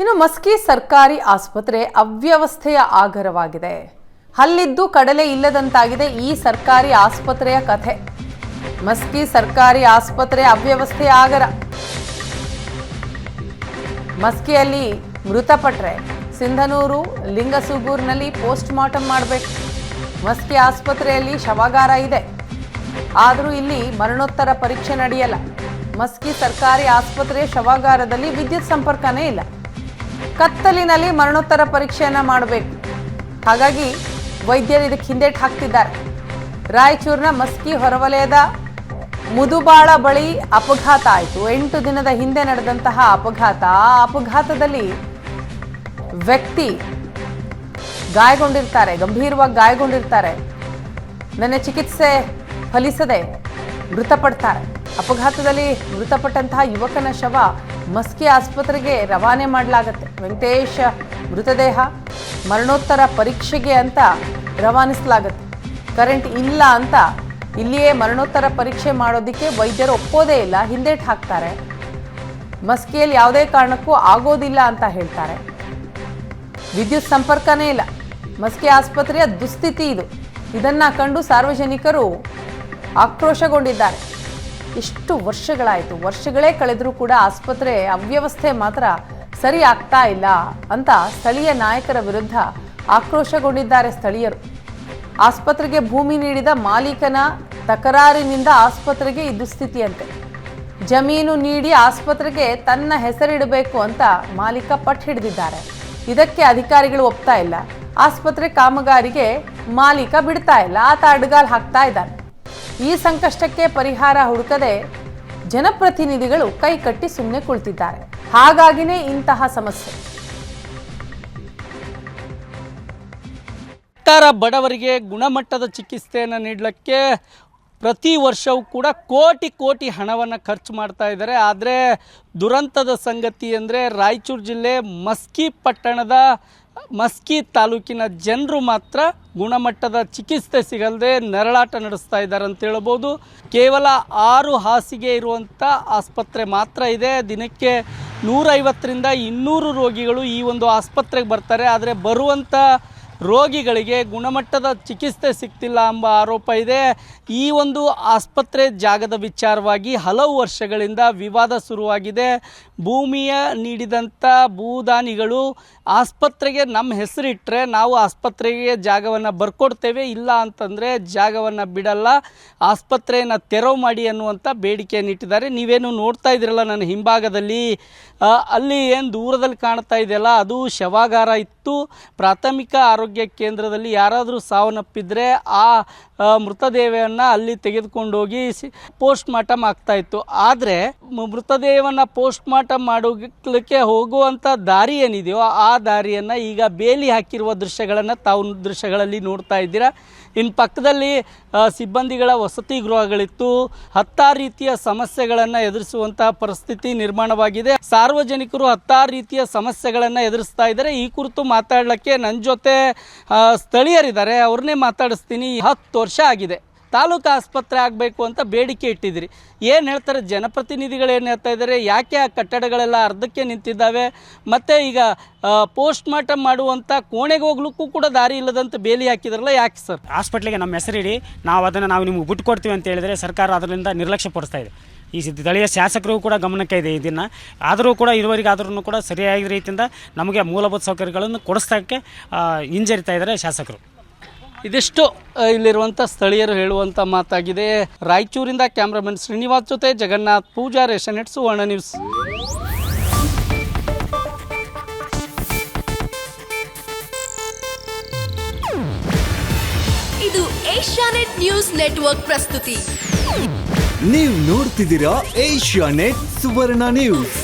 ಇನ್ನು ಮಸ್ಕಿ ಸರ್ಕಾರಿ ಆಸ್ಪತ್ರೆ ಅವ್ಯವಸ್ಥೆಯ ಆಗರವಾಗಿದೆ. ಅಲ್ಲಿದ್ದು ಕಡಲೆ ಇಲ್ಲದಂತಾಗಿದೆ ಈ ಸರ್ಕಾರಿ ಆಸ್ಪತ್ರೆಯ ಕಥೆ. ಮಸ್ಕಿ ಸರ್ಕಾರಿ ಆಸ್ಪತ್ರೆ ಅವ್ಯವಸ್ಥೆಯ ಆಗರ. ಮಸ್ಕಿಯಲ್ಲಿ ಮೃತಪಟ್ಟರೆ ಸಿಂಧನೂರು, ಲಿಂಗಸೂಗೂರಿನಲ್ಲಿ ಪೋಸ್ಟ್ ಮಾರ್ಟಮ್ ಮಾಡಬೇಕು. ಮಸ್ಕಿ ಆಸ್ಪತ್ರೆಯಲ್ಲಿ ಶವಾಗಾರ ಇದೆ. ಆದರೂ ಇಲ್ಲಿ ಮರಣೋತ್ತರ ಪರೀಕ್ಷೆ ನಡೆಯಲ್ಲ. ಮಸ್ಕಿ ಸರ್ಕಾರಿ ಆಸ್ಪತ್ರೆಯ ಶವಾಗಾರದಲ್ಲಿ ವಿದ್ಯುತ್ ಸಂಪರ್ಕನೇ ಇಲ್ಲ. ಕತ್ತಲಿನಲ್ಲಿ ಮರಣೋತ್ತರ ಪರೀಕ್ಷೆಯನ್ನು ಮಾಡಬೇಕು. ಹಾಗಾಗಿ ವೈದ್ಯರು ಇದಕ್ಕೆ ಹಿಂದೇಟು ಹಾಕ್ತಿದ್ದಾರೆ. ರಾಯಚೂರಿನ ಮಸ್ಕಿ ಹೊರವಲಯದ ಮುದುಬಾಳ ಬಳಿ ಅಪಘಾತ ಆಯಿತು. ಎಂಟು ದಿನದ ಹಿಂದೆ ನಡೆದಂತಹ ಅಪಘಾತ. ಆ ಅಪಘಾತದಲ್ಲಿ ವ್ಯಕ್ತಿ ಗಾಯಗೊಂಡಿರ್ತಾರೆ, ಗಂಭೀರವಾಗಿ ಗಾಯಗೊಂಡಿರ್ತಾರೆ. ನನ್ನ ಚಿಕಿತ್ಸೆ ಫಲಿಸದೆ ಮೃತಪಡ್ತಾರೆ. ಅಪಘಾತದಲ್ಲಿ ಮೃತಪಟ್ಟಂತಹ ಯುವಕನ ಶವ ಮಸ್ಕಿ ಆಸ್ಪತ್ರೆಗೆ ರವಾನೆ ಮಾಡಲಾಗತ್ತೆ. ವೆಂಕಟೇಶ ಮೃತದೇಹ ಮರಣೋತ್ತರ ಪರೀಕ್ಷೆಗೆ ಅಂತ ರವಾನಿಸಲಾಗತ್ತೆ. ಕರೆಂಟ್ ಇಲ್ಲ ಅಂತ ಇಲ್ಲಿಯೇ ಮರಣೋತ್ತರ ಪರೀಕ್ಷೆ ಮಾಡೋದಕ್ಕೆ ವೈದ್ಯರು ಒಪ್ಪೋದೇ ಇಲ್ಲ, ಹಿಂದೇಟ್ ಹಾಕ್ತಾರೆ. ಮಸ್ಕಿಯಲ್ಲಿ ಯಾವುದೇ ಕಾರಣಕ್ಕೂ ಆಗೋದಿಲ್ಲ ಅಂತ ಹೇಳ್ತಾರೆ. ವಿದ್ಯುತ್ ಸಂಪರ್ಕನೇ ಇಲ್ಲ. ಮಸ್ಕಿ ಆಸ್ಪತ್ರೆಯ ದುಸ್ಥಿತಿ ಇದು. ಇದನ್ನು ಕಂಡು ಸಾರ್ವಜನಿಕರು ಆಕ್ರೋಶಗೊಂಡಿದ್ದಾರೆ. ಎಷ್ಟು ವರ್ಷಗಳಾಯಿತು? ವರ್ಷಗಳೇ ಕಳೆದರೂ ಕೂಡ ಆಸ್ಪತ್ರೆ ಅವ್ಯವಸ್ಥೆ ಮಾತ್ರ ಸರಿ ಆಗ್ತಾ ಇಲ್ಲ ಅಂತ ಸ್ಥಳೀಯ ನಾಯಕರ ವಿರುದ್ಧ ಆಕ್ರೋಶಗೊಂಡಿದ್ದಾರೆ ಸ್ಥಳೀಯರು. ಆಸ್ಪತ್ರೆಗೆ ಭೂಮಿ ನೀಡಿದ ಮಾಲೀಕನ ತಕರಾರಿನಿಂದ ಆಸ್ಪತ್ರೆಗೆ ಈ ದುಸ್ಥಿತಿಯಂತೆ ಜಮೀನು ನೀಡಿ ಆಸ್ಪತ್ರೆಗೆ ತನ್ನ ಹೆಸರಿಡಬೇಕು ಅಂತ ಮಾಲೀಕ ಪಟ್ಟು ಹಿಡಿದಿದ್ದಾರೆ. ಇದಕ್ಕೆ ಅಧಿಕಾರಿಗಳು ಒಪ್ತಾ ಇಲ್ಲ. ಆಸ್ಪತ್ರೆ ಕಾಮಗಾರಿಗೆ ಮಾಲೀಕ ಬಿಡ್ತಾ ಇಲ್ಲ. ಆತ ಅಡ್ಗಾಲ್ ಹಾಕ್ತಾ ಇದ್ದಾನೆ. ಈ ಸಂಕಷ್ಟಕ್ಕೆ ಪರಿಹಾರ ಹುಡುಕದೆ ಜನಪ್ರತಿನಿಧಿಗಳು ಕೈ ಕಟ್ಟಿ ಸುಮ್ಮನೆ ಕುಳಿತಿದ್ದಾರೆ. ಹಾಗಾಗಿನೇ ಇಂತಹ ಸಮಸ್ಯೆ. ಸರ್ಕಾರ ಬಡವರಿಗೆ ಗುಣಮಟ್ಟದ ಚಿಕಿತ್ಸೆಯನ್ನು ನೀಡಲಿಕ್ಕೆ ಪ್ರತಿ ವರ್ಷವೂ ಕೂಡ ಕೋಟಿ ಕೋಟಿ ಹಣವನ್ನು ಖರ್ಚು ಮಾಡ್ತಾ ಇದ್ದಾರೆ. ಆದರೆ ದುರಂತದ ಸಂಗತಿ ಅಂದರೆ ರಾಯಚೂರು ಜಿಲ್ಲೆ ಮಸ್ಕಿ ಪಟ್ಟಣದ ಮಸ್ಕಿ ತಾಲೂಕಿನ ಜನರು ಮಾತ್ರ ಗುಣಮಟ್ಟದ ಚಿಕಿತ್ಸೆ ಸಿಗಲ್ಲದೆ ನರಳಾಟ ನಡೆಸ್ತಾ ಇದ್ದಾರೆ ಅಂತ ಹೇಳ್ಬೋದು. ಕೇವಲ ಆರು ಹಾಸಿಗೆ ಇರುವಂಥ ಆಸ್ಪತ್ರೆ ಮಾತ್ರ ಇದೆ. ದಿನಕ್ಕೆ ನೂರೈವತ್ತರಿಂದ ಇನ್ನೂರು ರೋಗಿಗಳು ಈ ಒಂದು ಆಸ್ಪತ್ರೆಗೆ ಬರ್ತಾರೆ. ಆದರೆ ಬರುವಂಥ ರೋಗಿಗಳಿಗೆ ಗುಣಮಟ್ಟದ ಚಿಕಿತ್ಸೆ ಸಿಗ್ತಿಲ್ಲ ಎಂಬ ಆರೋಪ ಇದೆ. ಈ ಒಂದು ಆಸ್ಪತ್ರೆ ಜಾಗದ ವಿಚಾರವಾಗಿ ಹಲವು ವರ್ಷಗಳಿಂದ ವಿವಾದ ಶುರುವಾಗಿದೆ. ಭೂಮಿಯ ನೀಡಿದಂಥ ಭೂದಾನಿಗಳು ಆಸ್ಪತ್ರೆಗೆ ನಮ್ಮ ಹೆಸರಿಟ್ಟರೆ ನಾವು ಆಸ್ಪತ್ರೆಗೆ ಜಾಗವನ್ನು ಬರ್ಕೊಡ್ತೇವೆ, ಇಲ್ಲ ಅಂತಂದರೆ ಜಾಗವನ್ನು ಬಿಡಲ್ಲ. ಆಸ್ಪತ್ರೆಯನ್ನು ತೆರವು ಮಾಡಿ ಅನ್ನುವಂಥ ಬೇಡಿಕೆಯನ್ನು ಇಟ್ಟಿದ್ದಾರೆ. ನೀವೇನು ನೋಡ್ತಾ ಇದ್ದೀರಲ್ಲ ನನ್ನ ಹಿಂಭಾಗದಲ್ಲಿ. ಅಲ್ಲಿ ಏನು ದೂರದಲ್ಲಿ ಕಾಣ್ತಾ ಇದೆಯಲ್ಲ, ಅದು ಶವಾಗಾರ ಇತ್ತು. ಪ್ರಾಥಮಿಕ ಆರೋಗ್ಯ ಕೇಂದ್ರದಲ್ಲಿ ಯಾರಾದರೂ ಸಾವನ್ನಪ್ಪಿದ್ರೆ ಆ ಮೃತದೇಹವನ್ನು ಅಲ್ಲಿ ತೆಗೆದುಕೊಂಡೋಗಿ ಪೋಸ್ಟ್ ಮಾರ್ಟಮ್ ಆಗ್ತಾ ಇತ್ತು. ಆದರೆ ಮೃತದೇಹವನ್ನು ಪೋಸ್ಟ್ ಮಾರ್ಟಮ್ ಮಾಡೋಕ್ಕೆ ಹೋಗುವಂಥ ದಾರಿ ಏನಿದೆಯೋ ಆ ದಾರಿಯನ್ನು ಈಗ ಬೇಲಿ ಹಾಕಿರುವ ದೃಶ್ಯಗಳನ್ನು ತಾವು ದೃಶ್ಯಗಳಲ್ಲಿ ನೋಡ್ತಾ ಇದ್ದೀರಾ. ಇನ್ನು ಪಕ್ಕದಲ್ಲಿ ಸಿಬ್ಬಂದಿಗಳ ವಸತಿ ಗೃಹಗಳಿತ್ತು. ಹತ್ತಾರು ರೀತಿಯ ಸಮಸ್ಯೆಗಳನ್ನು ಎದುರಿಸುವಂತಹ ಪರಿಸ್ಥಿತಿ ನಿರ್ಮಾಣವಾಗಿದೆ. ಸಾರ್ವಜನಿಕರು ಹತ್ತಾರು ರೀತಿಯ ಸಮಸ್ಯೆಗಳನ್ನು ಎದುರಿಸ್ತಾ ಇದ್ದಾರೆ. ಈ ಕುರಿತು ಮಾತಾಡಲಿಕ್ಕೆ ನನ್ನ ಜೊತೆ ಸ್ಥಳೀಯರಿದ್ದಾರೆ. ಅವ್ರನ್ನೇ ಮಾತಾಡಿಸ್ತೀನಿ. ಹತ್ತು ವರ್ಷ ಆಗಿದೆ. ತಾಲೂಕು ಆಸ್ಪತ್ರೆ ಆಗಬೇಕು ಅಂತ ಬೇಡಿಕೆ ಇಟ್ಟಿದ್ರಿ ಏನು ಹೇಳ್ತಾರೆ, ಜನಪ್ರತಿನಿಧಿಗಳು ಏನು ಹೇಳ್ತಾ ಇದ್ದಾರೆ, ಯಾಕೆ ಆ ಕಟ್ಟಡಗಳೆಲ್ಲ ಅರ್ಧಕ್ಕೆ ನಿಂತಿದ್ದಾವೆ, ಮತ್ತು ಈಗ ಪೋಸ್ಟ್ ಮಾರ್ಟಮ್ ಮಾಡುವಂಥ ಕೋಣೆಗೆ ಹೋಗ್ಲಿಕ್ಕೂ ಕೂಡ ದಾರಿ ಇಲ್ಲದಂತ ಬೇಲಿ ಹಾಕಿದ್ರಲ್ಲ, ಯಾಕೆ ಸರ್? ಹಾಸ್ಪಿಟ್ಲಿಗೆ ನಮ್ಮ ಹೆಸರಿಡಿ ನಾವು ಅದನ್ನು ನಾವು ನಿಮ್ಗೆ ಬಿಟ್ಟು ಕೊಡ್ತೀವಿ ಅಂತ ಹೇಳಿದರೆ ಸರ್ಕಾರ ಅದರಿಂದ ನಿರ್ಲಕ್ಷ್ಯ ಪಡಿಸ್ತಾ ಇದೆ. ಈ ಸ್ಥಳೀಯ ಶಾಸಕರು ಕೂಡ ಗಮನಕ್ಕೆ ಇದೆ ಇದನ್ನು ಆದರೂ ಕೂಡ ಇದುವರೆಗೆ ಆದರೂ ಕೂಡ ಸರಿಯಾದ ರೀತಿಯಿಂದ ನಮಗೆ ಮೂಲಭೂತ ಸೌಕರ್ಯಗಳನ್ನು ಕೊಡಿಸೋಕ್ಕೆ ಹಿಂಜರಿತಾ ಇದ್ದಾರೆ ಶಾಸಕರು. ಇದಿಷ್ಟು ಇಲ್ಲಿರುವಂತ ಇಲ್ಲಿರುವಂಥ ಸ್ಥಳೀಯರು ಹೇಳುವಂಥ ಮಾತಾಗಿದೆ. ರಾಯಚೂರಿಂದ ಕ್ಯಾಮ್ರಾಮನ್ ಶ್ರೀನಿವಾಸ್ ಜೊತೆ ಜಗನ್ನಾಥ್ ಪೂಜಾ ರೇಷನೆಟ್ ಸುವರ್ಣ ನ್ಯೂಸ್. ಇದು ಏಷ್ಯಾನೆಟ್ ನ್ಯೂಸ್ ನೆಟ್ವರ್ಕ್ ಪ್ರಸ್ತುತಿ. ನೀವು ನೋಡ್ತಿದ್ದೀರಾ ಏಷ್ಯಾನೆಟ್ ಸುವರ್ಣ ನ್ಯೂಸ್.